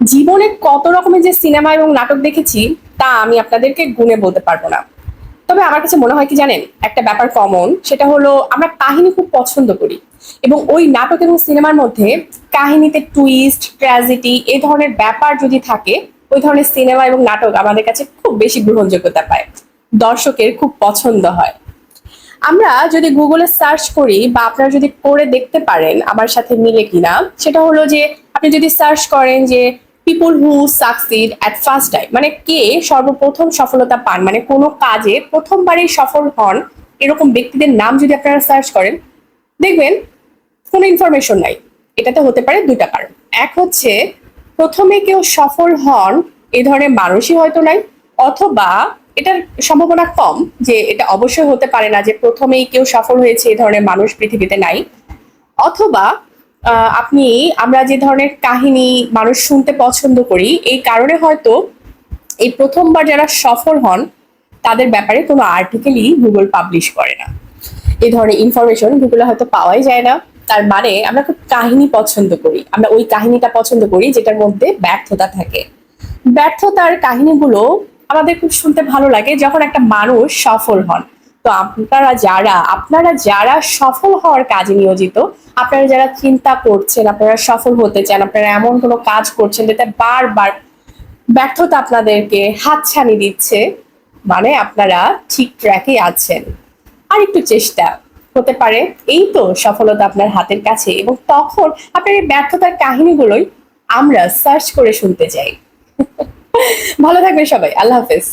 জীবনে কত রকমের যে সিনেমা এবং নাটক দেখেছি, তা আমি আপনাদেরকে গুণে বলতে পারব না। তবে আমার কাছে মনে হয় কি জানেন, একটা ব্যাপার কমন সেটা হলো আমরা কাহিনী খুব পছন্দ করি এবং ওই নাটক এবং সিনেমার মধ্যে কাহিনীতে টুইস্ট ট্র্যাজেডি এই ধরনের ব্যাপার যদি থাকে, ওই ধরনের সিনেমা এবং নাটক আমাদের কাছে খুব বেশি গ্রহণযোগ্যতা পায়। দর্শকের খুব পছন্দ হয়। আমরা যদি গুগলে সার্চ করি বা আপনারা যদি করে দেখতে পারেন আমার সাথে মিলে কিনা, সেটা হলো যে আপনি যদি সার্চ করেন যে people who succeed at first time মানে কে সর্বপ্রথম সফলতা পান? মানে কোনো কাজে প্রথমবারই সফল হন এরকম ব্যক্তিদের নাম যদি আপনারা সার্চ করেন, দেখবেন কোনো ইনফরমেশন নাই। এটাতে হতে পারে দুইটা কারণ। এক হচ্ছে, প্রথমে কেউ সফল হন এই ধরনের মানুষই হয়তো নাই, অথবা এটার সম্ভাবনা কম যে এটা অবশ্যই হতে পারে না যে প্রথমেই কেউ সফল হয়েছে এই ধরনের মানুষ পৃথিবীতে নাই, অথবা আপনি, আমরা যে ধরনের কাহিনী মানুষ শুনতে পছন্দ করি, এই কারণে হয়তো এই প্রথমবার যারা সফল হন, তাদের ব্যাপারে কোনো আর্টিকেলই গুগল পাবলিশ করে না। এই ধরনের ইনফরমেশন গুগলে হয়তো পাওয়াই যায় না। তার মানে আমরা খুব কাহিনী পছন্দ করি। আমরা ওই কাহিনীটা পছন্দ করি, যেটার মধ্যে ব্যর্থতা থাকে। ব্যর্থতার কাহিনীগুলো আমাদের খুব শুনতে ভালো লাগে যখন একটা মানুষ সফল হন। তো আপনারা যারা আপনারা যারা সফল হওয়ার কাজে নিয়োজিত, আপনারা যারা চিন্তা করছেন, আপনারা সফল হতে চান, আপনারা এমন কোনো কাজ করছেন যেটা বারবার ব্যর্থতা আপনাদেরকে হাতছানি দিচ্ছে মানে আপনারা ঠিক ট্র্যাকে আছেন। আর একটু চেষ্টা হতে পারে, এই তো সফলতা আপনার হাতের কাছে এবং তখন আপনার এই ব্যর্থতার কাহিনীগুলোই আমরা সার্চ করে শুনতে চাই। ভালো থাকবেন সবাই, আল্লাহ হাফেজ।